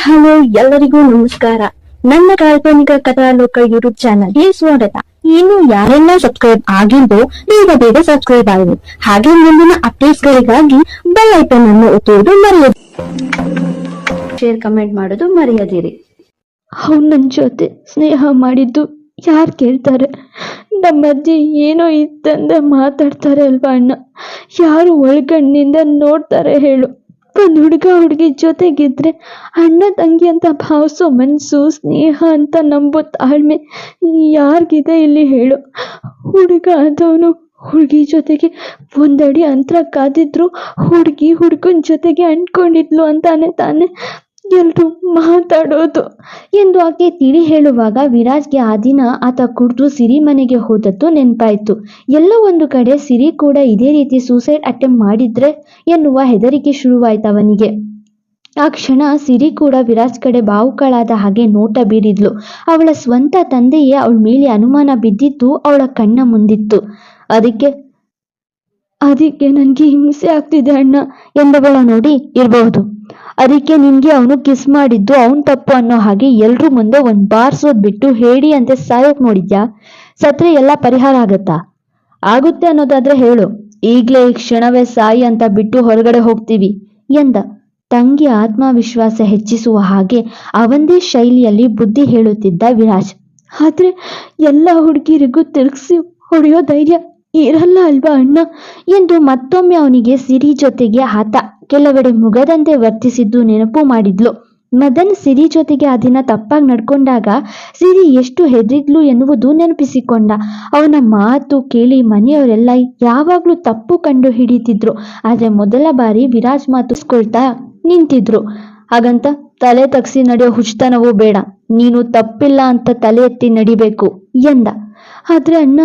Hello, ಎಲ್ಲರಿಗೂ ನಮಸ್ಕಾರ. ನನ್ನ ಕಾಲ್ಪನಿಕ ಕಥಾಲೋಕ ಯೂಟ್ಯೂಬ್ ಚಾನಲ್ಗೆ ಸ್ವಾಗತ. ಇನ್ನು ಯಾರೆಲ್ಲ ಸಬ್ಸ್ಕ್ರೈಬ್ ಆಗಿದ್ದೋ ಬೇಗ ಬೇಗ ಸಬ್ಸ್ಕ್ರೈಬ್ ಆಗಿ ಹಾಗೆ ಮುಂದಿನ ಅಪ್ಡೇಟ್ಸ್ ಗಳಿಗಾಗಿ ಬೆಲ್ ಐಕನ್ ಅನ್ನು ಒತ್ತುವುದು ಮರೆಯದು. ಶೇರ್ ಕಮೆಂಟ್ ಮಾಡೋದು ಮರೆಯದಿರಿ. ಅವ್ನು ನನ್ನ ಜೊತೆ ಸ್ನೇಹ ಮಾಡಿದ್ದು ಯಾರ್ ಕೇಳ್ತಾರೆ? ನಮ್ಮ ಅಜ್ಜಿ ಏನೋ ಇತ್ತಂದ ಮಾತಾಡ್ತಾರೆ ಅಲ್ವಾ ಅಣ್ಣ? ಯಾರು ಒಳಗಣ್ಣಿಂದ ನೋಡ್ತಾರೆ ಹೇಳು. ಒಂದು ಹುಡುಗ ಹುಡುಗಿ ಜೊತೆಗಿದ್ರೆ ಅಣ್ಣ ತಂಗಿ ಅಂತ ಭಾವಿಸೋ ಮನಸ್ಸು ಸ್ನೇಹ ಅಂತ ನಂಬೋ ತಾಳ್ಮೆ ಯಾರಿಗಿದೆ ಇಲ್ಲಿ ಹೇಳು. ಹುಡುಗ ಆದವನು ಹುಡುಗಿ ಜೊತೆಗೆ ಒಂದಡಿ ಅಂತರ ಕಾದಿದ್ರು ಹುಡುಗಿ ಹುಡುಗನ ಜೊತೆಗೆ ಅಂಟ್ಕೊಂಡಿದ್ಲು ಅಂತಾನೆ ತಾನೆ. ಎಲ್ರು ಮಾತಾಡೋದು ಎಂದು ಆಕೆ ತಿಳಿ ಹೇಳುವಾಗ ವಿರಾಜ್ಗೆ ಆ ದಿನ ಆತ ಕುಡಿದು ಸಿರಿ ಮನೆಗೆ ಹೋದದ್ದು ನೆನಪಾಯ್ತು. ಎಲ್ಲೋ ಒಂದು ಕಡೆ ಸಿರಿ ಕೂಡ ಇದೇ ರೀತಿ ಸೂಸೈಡ್ ಅಟೆಂಪ್ಟ್ ಮಾಡಿದ್ರೆ ಎನ್ನುವ ಹೆದರಿಕೆ ಶುರುವಾಯ್ತು ಅವನಿಗೆ. ಆ ಕ್ಷಣ ಸಿರಿ ಕೂಡ ವಿರಾಜ್ ಕಡೆ ಬಾವುಕಳಾದ ಹಾಗೆ ನೋಟ ಬೀರಿದ್ಲು. ಅವಳ ಸ್ವಂತ ತಂದೆಯೇ ಅವಳ ಮೇಲೆ ಅನುಮಾನ ಬಿದ್ದಿದ್ದು ಅವಳ ಕಣ್ಣ ಮುಂದಿತ್ತು. ಅದಕ್ಕೆ ಅದಕ್ಕೆ ನನಗೆ ಹಿಂಸೆ ಆಗ್ತಿದೆ ಅಣ್ಣ ಎಂದವಳ ನೋಡಿ ಇರಬಹುದು ಅದಕ್ಕೆ ನಿನ್ಗೆ ಅವನು ಕಿಸ್ ಮಾಡಿದ್ದು ಅವನ್ ತಪ್ಪು ಅನ್ನೋ ಹಾಗೆ ಎಲ್ರ ಮುಂದೆ ಒಂದ್ ಬಾರ್ಸೋದ್ ಬಿಟ್ಟು ಹೇಳಿ ಅಂತೆ ಸಾಯೋಕ್ ನೋಡಿದ್ಯಾ? ಸತ್ರೆ ಎಲ್ಲ ಪರಿಹಾರ ಆಗತ್ತಾ? ಆಗುತ್ತೆ ಅನ್ನೋದಾದ್ರೆ ಹೇಳು. ಈಗ್ಲೇ ಈ ಕ್ಷಣವೇ ಸಾಯಿ ಅಂತ ಬಿಟ್ಟು ಹೊರಗಡೆ ಹೋಗ್ತೀವಿ ಎಂದ. ತಂಗಿ ಆತ್ಮವಿಶ್ವಾಸ ಹೆಚ್ಚಿಸುವ ಹಾಗೆ ಅವಂದೇ ಶೈಲಿಯಲ್ಲಿ ಬುದ್ಧಿ ಹೇಳುತ್ತಿದ್ದ ವಿರಾಜ್. ಆದ್ರೆ ಎಲ್ಲ ಹುಡುಗಿರಿಗೂ ತಿರುಗಿಸಿ ಹೊಡೆಯೋ ಧೈರ್ಯ ಇರಲ್ಲ ಅಲ್ವಾ ಅಣ್ಣ? ಎಂದು ಮತ್ತೊಮ್ಮೆ ಅವನಿಗೆ ಸಿರಿ ಜೊತೆಗೆ ಆತ ಕೆಲವೆಡೆ ಮುಗದಂತೆ ವರ್ತಿಸಿದ್ದು ನೆನಪು ಮಾಡಿದ್ಲು. ಮದನ್ ಸಿರಿ ಜೊತೆಗೆ ಆ ದಿನ ತಪ್ಪಾಗಿ ನಡ್ಕೊಂಡಾಗ ಸಿರಿ ಎಷ್ಟು ಹೆದರಿದ್ಲು ಎನ್ನುವುದು ನೆನಪಿಸಿಕೊಂಡ. ಅವನ ಮಾತು ಕೇಳಿ ಮನೆಯವರೆಲ್ಲ ಯಾವಾಗ್ಲೂ ತಪ್ಪು ಕಂಡು ಹಿಡಿತಿದ್ರು. ಆದ್ರೆ ಮೊದಲ ಬಾರಿ ವಿರಾಜ್ ಮಾತುಸ್ಕೊಳ್ತಾ ನಿಂತಿದ್ರು. ಹಾಗಂತ ತಲೆ ತಗ್ಸಿ ನಡೆಯೋ ಹುಚ್ಚತನವೂ ಬೇಡ. ನೀನು ತಪ್ಪಿಲ್ಲ ಅಂತ ತಲೆ ಎತ್ತಿ ನಡಿಬೇಕು ಎಂದ. ಆದ್ರೆ ಅಣ್ಣ,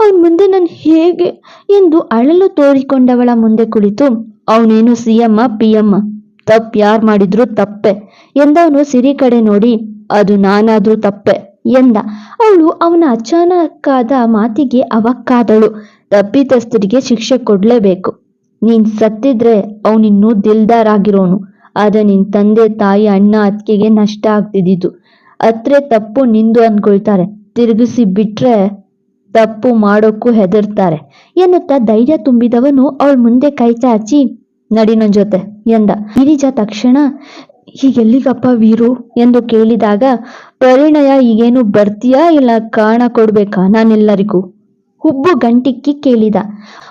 ಅವನ ಮುಂದೆ ನಾನು ಹೇಗೆ ಎಂದು ಅಳಲು ತೋರಿಕೊಂಡವಳ ಮುಂದೆ ಕುಳಿತು, ಅವನೇನು ಸಿ ಎಮ್ಮ ಪಿ ಎಮ್ಮ ತಪ್ಪು ಯಾರು ಮಾಡಿದ್ರು ತಪ್ಪೆ ಎಂದವನು ಸಿರಿ ಕಡೆ ನೋಡಿ, ಅದು ನಾನಾದ್ರೂ ತಪ್ಪೆ ಎಂದ. ಅವಳು ಅವನ ಅಚಾನಕ್ಕಾದ ಮಾತಿಗೆ ಅವಕ್ಕಾದಳು. ತಪ್ಪಿತಸ್ಥರಿಗೆ ಶಿಕ್ಷೆ ಕೊಡ್ಲೇಬೇಕು. ನೀನ್ ಸತ್ತಿದ್ರೆ ಅವನಿನ್ನೂ ದಿಲ್ದಾರ್ ಆಗಿರೋನು. ಆದ್ರೆ ನಿನ್ ತಂದೆ ತಾಯಿ ಅಣ್ಣ ಅತ್ತಿಗೆಗೆ ನಷ್ಟ ಆಗ್ತಿದ್ದಿದ್ದು. ಅತ್ರೆ ತಪ್ಪು ನಿಂದು ಅನ್ಕೊಳ್ತಾರೆ. ತಿರುಗಿಸಿ ಬಿಟ್ರೆ ತಪ್ಪು ಮಾಡೋಕ್ಕೂ ಹೆದರ್ತಾರೆ. ಎನ್ನುತ್ತಾ ಧೈರ್ಯ ತುಂಬಿದವನು ಅವಳ ಮುಂದೆ ಕೈ ಚಾಚಿ, ನಡಿ ಜೊತೆ ಎಂದ. ಗಿರಿಜ ತಕ್ಷಣ, ಹೀಗೆಲ್ಲಿಗಪ್ಪ ವೀರು ಎಂದು ಕೇಳಿದಾಗ, ಪರಿಣಯ ಈಗೇನು ಬರ್ತೀಯಾ ಇಲ್ಲ ಕಾಣ ಕೊಡ್ಬೇಕಾ ನಾನೆಲ್ಲರಿಗೂ? ಹುಬ್ಬು ಗಂಟಿಕ್ಕಿ ಕೇಳಿದ.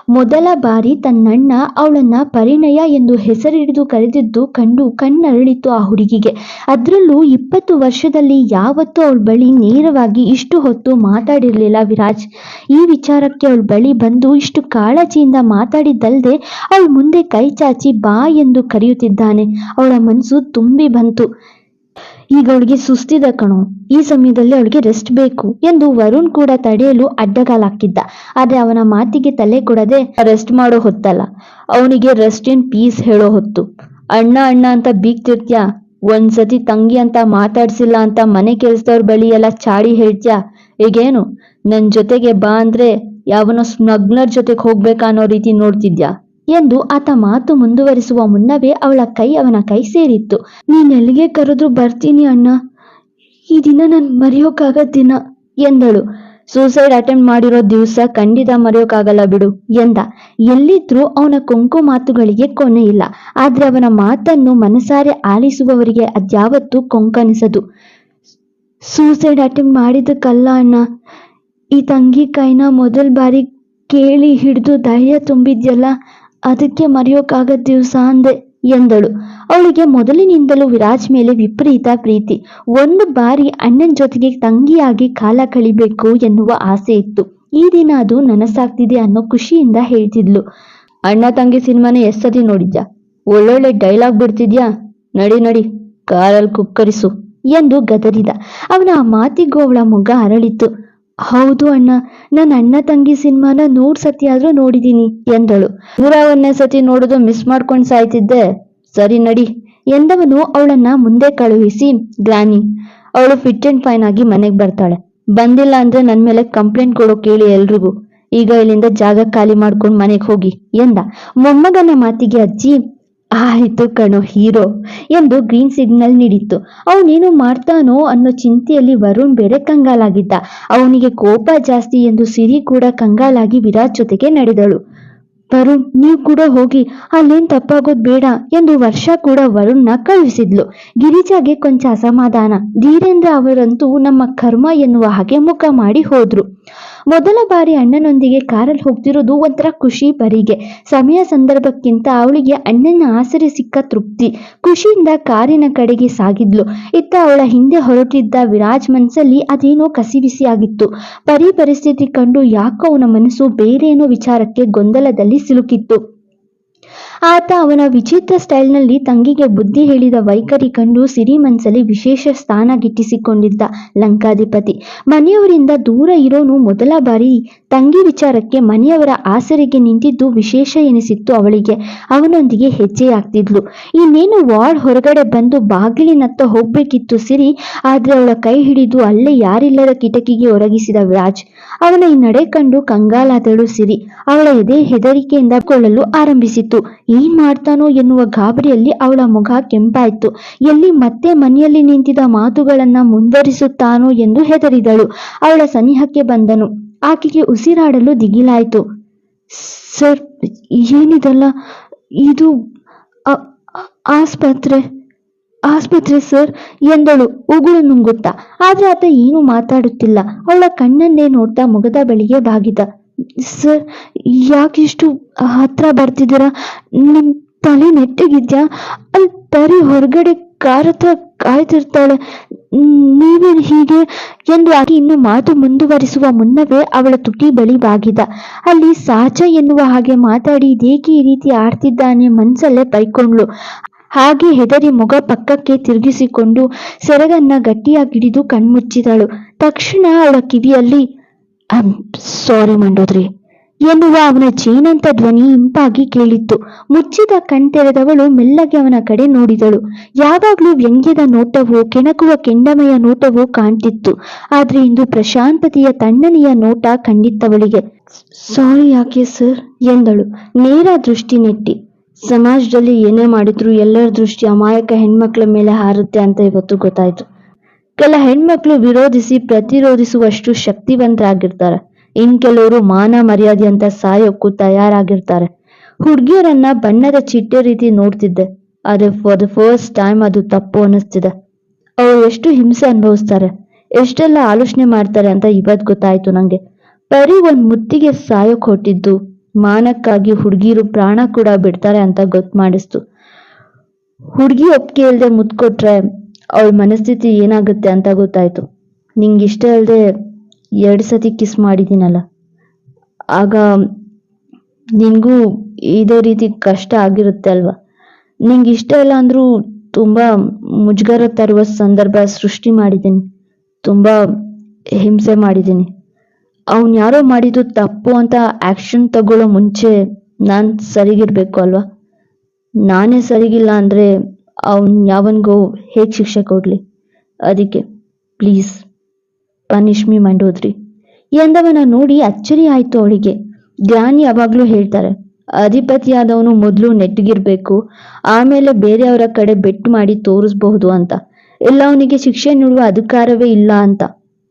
ಮೊದಲ ಬಾರಿ ತನ್ನಣ್ಣ ಅವಳನ್ನ ಪರಿಣಯ ಎಂದು ಹೆಸರಿಡಿದು ಕರೆದಿದ್ದು ಕಂಡು ಕಣ್ಣರಳಿತು ಆ ಹುಡುಗಿಗೆ. ಅದರಲ್ಲೂ ಇಪ್ಪತ್ತು ವರ್ಷದಲ್ಲಿ ಯಾವತ್ತೂ ಅವಳ ಬಳಿ ನೇರವಾಗಿ ಇಷ್ಟು ಹೊತ್ತು ಮಾತಾಡಿರಲಿಲ್ಲ ವಿರಾಜ್. ಈ ವಿಚಾರಕ್ಕೆ ಅವಳ ಬಳಿ ಬಂದು ಇಷ್ಟು ಕಾಳಜಿಯಿಂದ ಮಾತಾಡಿದ್ದಲ್ಲದೆ ಅವಳ ಮುಂದೆ ಕೈ ಚಾಚಿ ಬಾ ಎಂದು ಕರೆಯುತ್ತಿದ್ದಾನೆ. ಅವಳ ಮನಸ್ಸು ತುಂಬಿ ಬಂತು. ಈಗ ಅವಳಿಗೆ ಸುಸ್ತಿದ ಕಣೋ. ಈ ಸಮಯದಲ್ಲಿ ಅವಳಿಗೆ ರೆಸ್ಟ್ ಬೇಕು ಎಂದು ವರುಣ್ ಕೂಡ ತಡೆಯಲು ಅಡ್ಡಗಾಲಾಕಿದ್ದ ಆದ್ರೆ ಅವನ ಮಾತಿಗೆ ತಲೆ ಕೊಡದೆ ರೆಸ್ಟ್ ಮಾಡೋ ಹೊತ್ತಲ್ಲ. ಅವನಿಗೆ ರೆಸ್ಟ್ ಇನ್ ಪೀಸ್ ಹೇಳೋ ಹೊತ್ತು. ಅಣ್ಣ ಅಣ್ಣ ಅಂತ ಬೀಗ್ತಿರ್ತ್ಯಾ? ಒಂದ್ಸತಿ ತಂಗಿ ಅಂತ ಮಾತಾಡ್ಸಿಲ್ಲ ಅಂತ ಮನೆ ಕೆಲ್ಸದವ್ರ ಬಳಿ ಎಲ್ಲ ಚಾಡಿ ಹೇಳ್ತ್ಯಾ? ಈಗೇನು ನನ್ ಜೊತೆಗೆ ಬಾ ಅಂದ್ರೆ ಯಾವನೋ ಸ್ನಗ್ನರ್ ಜೊತೆಗೆ ಹೋಗ್ಬೇಕಾ ಅನ್ನೋ ರೀತಿ ನೋಡ್ತಿದ್ಯಾ? ಎಂದು ಆತ ಮಾತು ಮುಂದುವರಿಸುವ ಮುನ್ನವೇ ಅವಳ ಕೈ ಅವನ ಕೈ ಸೇರಿತ್ತು. ನೀನ್ ಎಲ್ಲಿಗೆ ಕರೆದ್ರು ಬರ್ತೀನಿ ಅಣ್ಣ. ಈ ದಿನ ನಾನು ಮರೆಯೋಕ್ಕಾಗದ ದಿನ ಎಂದಳು. ಸೂಸೈಡ್ ಅಟೆಂಪ್ಟ್ ಮಾಡಿರೋ ದಿವಸ ಖಂಡಿತ ಮರೆಯೋಕ್ಕಾಗಲ್ಲ ಬಿಡು ಎಂದ. ಎಲ್ಲಿದ್ರೂ ಅವನ ಕೊಂಕು ಮಾತುಗಳಿಗೆ ಕೊನೆ ಇಲ್ಲ. ಆದ್ರೆ ಅವನ ಮಾತನ್ನು ಮನಸಾರೆ ಆಲಿಸುವವರಿಗೆ ಅದ್ಯಾವತ್ತೂ ಕೊಂಕನಿಸದು ಸೂಸೈಡ್ ಅಟೆಂಪ್ಟ್ ಮಾಡಿದ್ದಕ್ಕಲ್ಲ ಅಣ್ಣ. ಈ ತಂಗಿ ಕೈನ ಮೊದಲ ಬಾರಿ ಕೇಳಿ ಹಿಡಿದು ಧೈರ್ಯ ತುಂಬಿದ್ಯಲ್ಲ. ಅದಕ್ಕೆ ಮರೆಯೋಕ್ಕಾಗದ ದಿವಸ ಅಂದೆ ಎಂದಳು. ಅವಳಿಗೆ ಮೊದಲಿನಿಂದಲೂ ವಿರಾಜ್ ಮೇಲೆ ವಿಪರೀತ ಪ್ರೀತಿ. ಒಂದು ಬಾರಿ ಅಣ್ಣನ ಜೊತೆಗೆ ತಂಗಿಯಾಗಿ ಕಾಲ ಕಳಿಬೇಕು ಎನ್ನುವ ಆಸೆ ಇತ್ತು. ಈ ದಿನ ಅದು ನನಸಾಗ್ತಿದೆ ಅನ್ನೋ ಖುಷಿಯಿಂದ ಹೇಳ್ತಿದ್ಲು. ಅಣ್ಣ ತಂಗಿ ಸಿನಿಮಾನ ಎಸ್ ಸತಿ ಒಳ್ಳೊಳ್ಳೆ ಡೈಲಾಗ್ ಬಿಡ್ತಿದ್ಯಾ? ನಡಿ ನಡಿ ಕಾರಲ್ಲಿ ಕುಕ್ಕರಿಸು ಎಂದು ಗದರಿದ. ಅವನ ಆ ಮಾತಿಗೂ ಅವಳ ಮುಗ್ಗ ಅರಳಿತು ಹೌದು ಅಣ್ಣ ನನ್ನ ಅಣ್ಣ ತಂಗಿ ಸಿನಿಮಾನ ನೂರ್ ಸತಿ ಆದ್ರೂ ನೋಡಿದೀನಿ, ಎಂದಳು. ನೂರ ಒಂದನೇ ಸತಿ ನೋಡೋದು ಮಿಸ್ ಮಾಡ್ಕೊಂಡ್ ಸಾಯ್ತಿದ್ದೆ. ಸರಿ ನಡಿ, ಎಂದವನು ಅವಳನ್ನ ಮುಂದೆ ಕಳುಹಿಸಿ ಗ್ರಾನಿ ಅವಳು ಫಿಟ್ ಅಂಡ್ ಫೈನ್ ಆಗಿ ಮನೆಗ್ ಬರ್ತಾಳೆ. ಬಂದಿಲ್ಲ ಅಂದ್ರೆ ನನ್ ಮೇಲೆ ಕಂಪ್ಲೇಂಟ್ ಕೊಡೋ ಕೇಳಿ ಎಲ್ರಿಗೂ. ಈಗ ಇಲ್ಲಿಂದ ಜಾಗ ಖಾಲಿ ಮಾಡ್ಕೊಂಡು ಮನೆಗೆ ಹೋಗಿ, ಎಂದ. ಮೊಮ್ಮಗನ ಮಾತಿಗೆ ಅಜ್ಜಿ ಆಯ್ತು ಕಣೋ ಹೀರೋ ಎಂದು ಗ್ರೀನ್ ಸಿಗ್ನಲ್ ನೀಡಿತ್ತು. ಅವನೇನು ಮಾಡ್ತಾನೋ ಅನ್ನೋ ಚಿಂತೆಯಲ್ಲಿ ವರುಣ್ ಬೇರೆ ಕಂಗಾಲಾಗಿದ್ದ. ಅವನಿಗೆ ಕೋಪ ಜಾಸ್ತಿ ಎಂದು ಸಿರಿ ಕೂಡ ಕಂಗಾಲಾಗಿ ವಿರಾಜ್ ಜೊತೆಗೆ ನಡೆದಳು. ವರುಣ್, ನೀವು ಕೂಡ ಹೋಗಿ, ಅಲ್ಲೇನ್ ತಪ್ಪಾಗೋದ್ ಬೇಡ ಎಂದು ವರ್ಷ ಕೂಡ ವರುಣ್ನ ಕಳುಹಿಸಿದ್ಲು. ಗಿರಿಜಾಗೆ ಕೊಂಚ ಅಸಮಾಧಾನ. ಧೀರೇಂದ್ರ ಅವರಂತೂ ನಮ್ಮ ಕರ್ಮ ಎನ್ನುವ ಹಾಗೆ ಮುಖ ಮಾಡಿ ಹೋದ್ರು. ಮೊದಲ ಬಾರಿ ಅಣ್ಣನೊಂದಿಗೆ ಕಾರಲ್ಲಿ ಹೋಗ್ತಿರೋದು ಒಂಥರ ಖುಷಿ ಪರಿಗೆ ಸಮಯ ಸಂದರ್ಭಕ್ಕಿಂತ ಅವಳಿಗೆ ಅಣ್ಣನ ಆಸರೆ ಸಿಕ್ಕ ತೃಪ್ತಿ. ಖುಷಿಯಿಂದ ಕಾರಿನ ಕಡೆಗೆ ಸಾಗಿದ್ಲು. ಇತ್ತ ಅವಳ ಹಿಂದೆ ಹೊರಟಿದ್ದ ವಿರಾಜ್ ಮನಸ್ಸಲ್ಲಿ ಅದೇನೋ ಕಸಿಬಿಸಿಯಾಗಿತ್ತು ಪರಿ ಪರಿಸ್ಥಿತಿ ಕಂಡು ಯಾಕೋ ಅವನ ಮನಸ್ಸು ಬೇರೇನೋ ವಿಚಾರಕ್ಕೆ ಗೊಂದಲದಲ್ಲಿ ಸಿಲುಕಿತ್ತು. ಆತ ಅವನ ವಿಚಿತ್ರ ಸ್ಟೈಲ್ನಲ್ಲಿ ತಂಗಿಗೆ ಬುದ್ಧಿ ಹೇಳಿದ ವೈಖರಿ ಕಂಡು ಸಿರಿ ಮನಸ್ಸಲ್ಲಿ ವಿಶೇಷ ಸ್ಥಾನ ಗಿಟ್ಟಿಸಿಕೊಂಡಿದ್ದ ಲಂಕಾಧಿಪತಿ. ಮನೆಯವರಿಂದ ದೂರ ಇರೋನು ಮೊದಲ ಬಾರಿ ತಂಗಿ ವಿಚಾರಕ್ಕೆ ಮನೆಯವರ ಆಸರೆಗೆ ನಿಂತಿದ್ದು ವಿಶೇಷ ಎನಿಸಿತ್ತು ಅವಳಿಗೆ. ಅವನೊಂದಿಗೆ ಹೆಜ್ಜೆಯಾಗ್ತಿದ್ಲು ಇನ್ನೇನು ವಾರ್ಡ್ ಹೊರಗಡೆ ಬಂದು ಬಾಗಿಲಿನತ್ತ ಹೋಗ್ಬೇಕಿತ್ತು ಸಿರಿ, ಆದ್ರೆ ಅವಳ ಕೈ ಹಿಡಿದು ಅಲ್ಲೇ ಯಾರಿಲ್ಲದ ಕಿಟಕಿಗೆ ಒರಗಿಸಿದ ವಿರಾಜ್. ಅವನ ಈ ನಡೆ ಕಂಡು ಕಂಗಾಲಾದಳು ಸಿರಿ. ಅವಳ ಎದೆ ಹೆದರಿಕೆಯಿಂದ ಕೊಳ್ಳಲು ಆರಂಭಿಸಿತು ಏನ್ ಮಾಡ್ತಾನೋ ಎನ್ನುವ ಗಾಬರಿಯಲ್ಲಿ ಅವಳ ಮುಖ ಕೆಂಪಾಯ್ತು. ಎಲ್ಲಿ ಮತ್ತೆ ಮನೆಯಲ್ಲಿ ನಿಂತಿದ್ದ ಮಾತುಗಳನ್ನ ಮುಂದುವರಿಸುತ್ತಾನೋ ಎಂದು ಹೆದರಿದಳು. ಅವಳ ಸನಿಹಕ್ಕೆ ಬಂದನು. ಆಕೆಗೆ ಉಸಿರಾಡಲು ದಿಗಿಲಾಯ್ತು. ಸರ್, ಏನಿದಲ್ಲ? ಇದು ಆಸ್ಪತ್ರೆ ಆಸ್ಪತ್ರೆ ಸರ್, ಎಂದಳು. ಉಗುಳು ನುಂಗುತ್ತಾ. ಆದ್ರೆ ಆತ ಏನು ಮಾತಾಡುತ್ತಿಲ್ಲ. ಅವಳ ಕಣ್ಣನ್ನೇ ನೋಡ್ತಾ ಮುಗದ ಬಳಿಗೆ ಬಾಗಿದ. ಸರ್ ಯಾಕಿಷ್ಟು ಹತ್ರ ಬರ್ತಿದ್ದೀರಾ? ನಿಮ್ ತಲೆ ನೆಟ್ಟಗಿದ್ಯಾ? ಅಲ್ಲಿ ಪರಿ ಹೊರಗಡೆ ಕಾರ್ ಹತ್ರ ಕಾಯ್ತಿರ್ತಾಳೆ. ಹೀಗೆ? ಎಂದು ಆಕೆ ಇನ್ನು ಮಾತು ಮುಂದುವರಿಸುವ ಮುನ್ನವೇ ಅವಳ ತುಟಿ ಬಳಿ ಬಾಗಿದ. ಅಲ್ಲಿ ಸಾಚ ಎನ್ನುವ ಹಾಗೆ ಮಾತಾಡಿ ಇದೇಕೆ ಈ ರೀತಿ ಆಡ್ತಿದ್ದಾನೆ ಮನ್ಸಲ್ಲೇ ಬೈಕೊಂಡ್ಳು ಹಾಗೆ ಹೆದರಿ ಮೊಗ ಪಕ್ಕಕ್ಕೆ ತಿರುಗಿಸಿಕೊಂಡು ಸೆರಗನ್ನ ಗಟ್ಟಿಯಾಗಿ ಹಿಡಿದು ಕಣ್ಮುಚ್ಚಿದಳು. ತಕ್ಷಣ ಅವಳ ಕಿವಿಯಲ್ಲಿ ಸಾರಿ ಮಂಡೋದ್ರಿ. ಎನ್ನುವ ಅವನ ಜೇನಂತ ಧ್ವನಿ ಇಂಪಾಗಿ ಕೇಳಿತ್ತು. ಮುಚ್ಚಿದ ಕಣ್ತೆರೆದವಳು ಮೆಲ್ಲಗೆ ಅವನ ಕಡೆ ನೋಡಿದಳು. ಯಾವಾಗ್ಲೂ ವ್ಯಂಗ್ಯದ ನೋಟವು ಕೆಣಕುವ ಕೆಂಡಮಯ ನೋಟವು ಕಾಣ್ತಿತ್ತು. ಆದ್ರೆ ಇಂದು ಪ್ರಶಾಂತತೆಯ ತಣ್ಣನೆಯ ನೋಟ ಕಂಡಿತ್ತವಳಿಗೆ ಸಾರಿ ಯಾಕೆ, ಸರ್? ಎಂದಳು. ನೇರ ದೃಷ್ಟಿ ನೆಟ್ಟಿ. ಸಮಾಜದಲ್ಲಿ ಏನೇ ಮಾಡಿದ್ರು ಎಲ್ಲರ ದೃಷ್ಟಿ ಅಮಾಯಕ ಹೆಣ್ಮಕ್ಳ ಮೇಲೆ ಹಾರುತ್ತೆ ಅಂತ ಇವತ್ತು ಗೊತ್ತಾಯ್ತು. ಕೆಲ ಹೆಣ್ಮಕ್ಳು ವಿರೋಧಿಸಿ ಪ್ರತಿರೋಧಿಸುವಷ್ಟು ಶಕ್ತಿವಂತರಾಗಿರ್ತಾರೆ. ಇನ್ ಕೆಲವರು ಮಾನ ಮರ್ಯಾದೆ ಅಂತ ಸಾಯೋಕ್ಕೂ ತಯಾರಾಗಿರ್ತಾರೆ. ಹುಡ್ಗಿಯರನ್ನ ಬಣ್ಣದ ಚಿಟ್ಟೆ ರೀತಿ ನೋಡ್ತಿದ್ದೆ. ಆದ್ರೆ ಫಾರ್ ದ ಫಸ್ಟ್ ಟೈಮ್ ಅದು ತಪ್ಪು ಅನ್ನಿಸ್ತಿದೆ. ಅವ್ರು ಎಷ್ಟು ಹಿಂಸೆ ಅನುಭವಿಸ್ತಾರೆ. ಎಷ್ಟೆಲ್ಲ ಆಲೋಚನೆ ಮಾಡ್ತಾರೆ ಅಂತ ಇವತ್ ಗೊತ್ತಾಯ್ತು ನಂಗೆ. ಪರಿ ಒಂದ್ ಮುತ್ತಿಗೆ ಸಾಯೋಕ್ ಹೊಟ್ಟಿದ್ದು ಮಾನಕ್ಕಾಗಿ ಹುಡುಗಿರು ಪ್ರಾಣ ಕೂಡ ಬಿಡ್ತಾರೆ ಅಂತ ಗೊತ್ತು ಮಾಡಿಸ್ತು. ಹುಡುಗಿ ಒಪ್ಪಿಗೆ ಇಲ್ದೆ ಮುತ್ತು ಕೊಟ್ರೆ ಅವಳ ಮನಸ್ಥಿತಿ ಏನಾಗುತ್ತೆ ಅಂತ ಗೊತ್ತಾಯ್ತು. ನಿಂಗೆ ಇಷ್ಟ ಅಲ್ಲದೆ ಎರಡು ಸತಿ ಕಿಸ್ ಮಾಡಿದ್ದೀನಲ್ಲ ಆಗ ನಿನಗೂ ಇದೇ ರೀತಿ ಕಷ್ಟ ಆಗಿರುತ್ತೆ ಅಲ್ವಾ? ನಿಂಗೆ ಇಷ್ಟ ಇಲ್ಲ ಅಂದ್ರೂ ತುಂಬಾ ಮುಜುಗರ ತರುವ ಸಂದರ್ಭ ಸೃಷ್ಟಿ ಮಾಡಿದ್ದೀನಿ. ತುಂಬಾ ಹಿಂಸೆ ಮಾಡಿದ್ದೀನಿ. ಅವನು ಯಾರೋ ಮಾಡಿದ್ದು ತಪ್ಪು ಅಂತ ಆಕ್ಷನ್ ತಗೊಳ್ಳೋ ಮುಂಚೆ ನಾನ್ ಸರಿಗಿರ್ಬೇಕು ಅಲ್ವಾ? ನಾನೇ ಸರಿಗಿಲ್ಲ ಅಂದ್ರೆ ಅವನ್ ಯಾವನ್ಗೋ ಹೇಗ್ ಶಿಕ್ಷೆ ಕೊಡ್ಲಿ? ಅದಕ್ಕೆ, ಪ್ಲೀಸ್ ಪನಿಷ್ ಮೀ ಮಂಡೋದ್ರಿ. ಎಂದವನ ನೋಡಿ ಅಚ್ಚರಿ ಆಯ್ತು ಅವಳಿಗೆ. ಜ್ಞಾನಿ ಯಾವಾಗ್ಲೂ ಹೇಳ್ತಾರೆ, ಅಧಿಪತಿಯಾದವನು ಮೊದಲು ನೆಟ್ಟಗಿರ್ಬೇಕು, ಆಮೇಲೆ ಬೇರೆಯವರ ಕಡೆ ಬೆಟ್ಟು ಮಾಡಿ ತೋರಿಸ್ಬಹುದು ಅಂತ. ಎಲ್ಲ ಅವನಿಗೆ ಶಿಕ್ಷೆ ನೀಡುವ ಅಧಿಕಾರವೇ ಇಲ್ಲ ಅಂತ.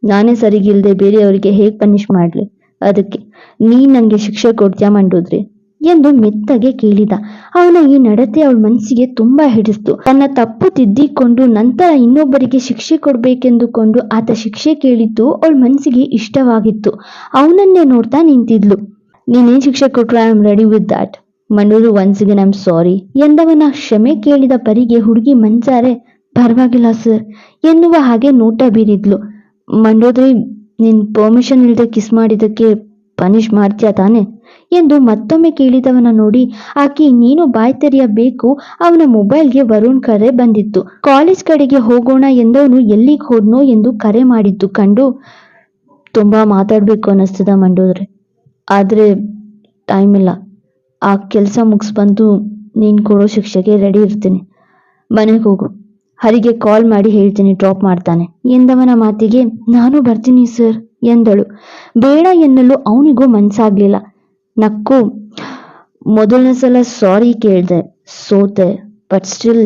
ನಾನೇ ಸರಿಗಿಲ್ಲದೆ ಬೇರೆಯವರಿಗೆ ಹೇಗ್ ಪನಿಷ್ ಮಾಡ್ಲಿ? ಅದಕ್ಕೆ ನೀ ನಂಗೆ ಶಿಕ್ಷೆ ಕೊಡ್ತೀಯಾ ಮಂಡೋದ್ರಿ? ಎಂದು ಮೆತ್ತಗೆ ಕೇಳಿದ. ಅವನ ಈ ನಡತೆ ಅವಳ ಮನಸ್ಸಿಗೆ ತುಂಬಾ ಹಿಡಿಸ್ತು ತನ್ನ ತಪ್ಪು ತಿದ್ದಿಕೊಂಡು ನಂತರ ಇನ್ನೊಬ್ಬರಿಗೆ ಶಿಕ್ಷೆ ಕೊಡ್ಬೇಕೆಂದುಕೊಂಡು ಆತ ಶಿಕ್ಷೆ ಕೇಳಿದ್ದು ಅವಳ ಮನಸ್ಸಿಗೆ ಇಷ್ಟವಾಗಿತ್ತು. ಅವನನ್ನೇ ನೋಡ್ತಾ ನಿಂತಿದ್ಲು. ನೀನೇನ್ ಶಿಕ್ಷೆ ಕೊಟ್ರು? I am ready with that Mandur ಒನ್ಸಿಗೆ ಆಮ್ ಸಾರಿ ಎಂದವನ ಕ್ಷಮೆ ಕೇಳಿದ ಪರಿಗೆ ಹುಡುಗಿ, ಮಂಜಾರೆ, ಪರವಾಗಿಲ್ಲ ಸರ್ ಎನ್ನುವ ಹಾಗೆ ನೋಟ ಬೀರಿದ್ಲು. ಮಂಡೋದ್ರಿ ನಿನ್ ಪರ್ಮಿಷನ್ ಇಲ್ಲದೆ ಕಿಸ್ ಮಾಡಿದ್ದಕ್ಕೆ ಪನಿಷ್ ಮಾಡ್ತೀಯಾ ತಾನೆ? ಎಂದು ಮತ್ತೊಮ್ಮೆ ಕೇಳಿದವನ ನೋಡಿ, ಆಕೆ, ನೀನು ಬಾಯ್ ತೆರೆಯಬೇಕು. ಅವನ ಮೊಬೈಲ್ಗೆ ವರುಣ್ ಕರೆ ಬಂದಿತ್ತು. ಕಾಲೇಜ್ ಕಡೆಗೆ ಹೋಗೋಣ ಎಂದವನು ಎಲ್ಲಿಗೆ ಹೋದ್ನೋ ಎಂದು ಕರೆ ಮಾಡಿದ್ದು ಕಂಡು ತುಂಬಾ ಮಾತಾಡ್ಬೇಕು ಅನ್ನಿಸ್ತದ ಮಂಡೋದ್ರೆ. ಆದ್ರೆ ಟೈಮ್ ಇಲ್ಲ. ಆ ಕೆಲಸ ಮುಗಿಸ್ ಬಂದು ನೀನ್ ಕೊಡೋ ಶಿಕ್ಷೆಗೆ ರೆಡಿ ಇರ್ತೀನಿ. ಮನೆಗೆ ಹೋಗು. ಹರಿಗೆ ಕಾಲ್ ಮಾಡಿ ಹೇಳ್ತೀನಿ ಡ್ರಾಪ್ ಮಾಡ್ತಾನೆ. ಎಂದವನ ಮಾತಿಗೆ, ನಾನು ಬರ್ತೀನಿ ಸರ್ ಎಂದಳು. ಬೇಡ ಎನ್ನಲು ಅವನಿಗೂ ಮನ್ಸಾಗ್ಲಿಲ್ಲ ನಕ್ಕು, ಮೊದಲನೇ ಸಲ ಸಾರಿ ಕೇಳ್ದೆ. ಸೋತೆ ಬಟ್ ಸ್ಟಿಲ್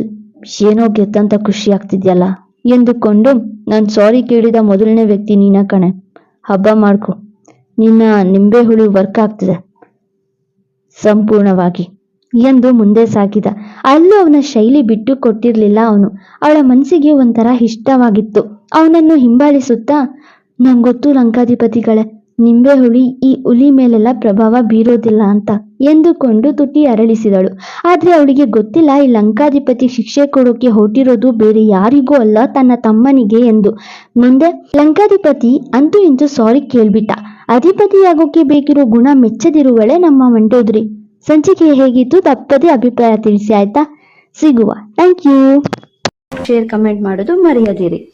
ಏನೋ ಗೆತ್ತಂತ ಖುಷಿ ಆಗ್ತಿದ್ಯಲ್ಲ? ಎಂದುಕೊಂಡು, ನಾನು ಸಾರಿ ಕೇಳಿದ ಮೊದಲನೇ ವ್ಯಕ್ತಿ ನೀನ ಕಣೆ. ಹಬ್ಬ ಮಾಡ್ಕೊ. ನಿನ್ನ ನಿಂಬೆ ಹುಳಿ ವರ್ಕ್ ಆಗ್ತಿದೆ. ಸಂಪೂರ್ಣವಾಗಿ ಎಂದು ಮುಂದೆ ಸಾಗಿದ. ಅಲ್ಲೂ ಅವನ ಶೈಲಿ ಬಿಟ್ಟು ಕೊಟ್ಟಿರ್ಲಿಲ್ಲ ಅವನು. ಅವಳ ಮನಸ್ಸಿಗೆ ಒಂಥರ ಇಷ್ಟವಾಗಿತ್ತು. ಅವನನ್ನು ಹಿಂಬಾಲಿಸುತ್ತಾ ನಂಗೊತ್ತು ಲಂಕಾಧಿಪತಿಗಳೇ. ನಿಂಬೆ ಹುಳಿ ಈ ಹುಲಿ ಮೇಲೆಲ್ಲ ಪ್ರಭಾವ ಬೀರೋದಿಲ್ಲ ಅಂತ ಎಂದುಕೊಂಡು ತುಟಿ ಅರಳಿಸಿದಳು. ಆದ್ರೆ ಅವಳಿಗೆ ಗೊತ್ತಿಲ್ಲ ಈ ಲಂಕಾಧಿಪತಿ ಶಿಕ್ಷೆ ಕೊಡೋಕೆ ಹೊರಟಿರೋದು ಬೇರೆ ಯಾರಿಗೂ ಅಲ್ಲ ತನ್ನ ತಮ್ಮನಿಗೆ ಎಂದು. ಮುಂದೆ ಲಂಕಾಧಿಪತಿ ಅಂತೂ ಇಂತೂ ಸಾರಿ ಕೇಳ್ಬಿಟ್ಟ. ಅಧಿಪತಿಯಾಗೋಕೆ ಬೇಕಿರೋ ಗುಣ ಮೆಚ್ಚದಿರುವಳೆ ನಮ್ಮ ಮಂಡೋದ್ರಿ. ಸಂಚಿಕೆ ಹೇಗಿತ್ತು ತಪ್ಪದೆ ಅಭಿಪ್ರಾಯ ತಿಳಿಸಿ ಆಯ್ತಾ? ಸಿಗುವ. Thank you. ಶೇರ್ ಕಮೆಂಟ್ ಮಾಡೋದು ಮರೆಯದಿರಿ.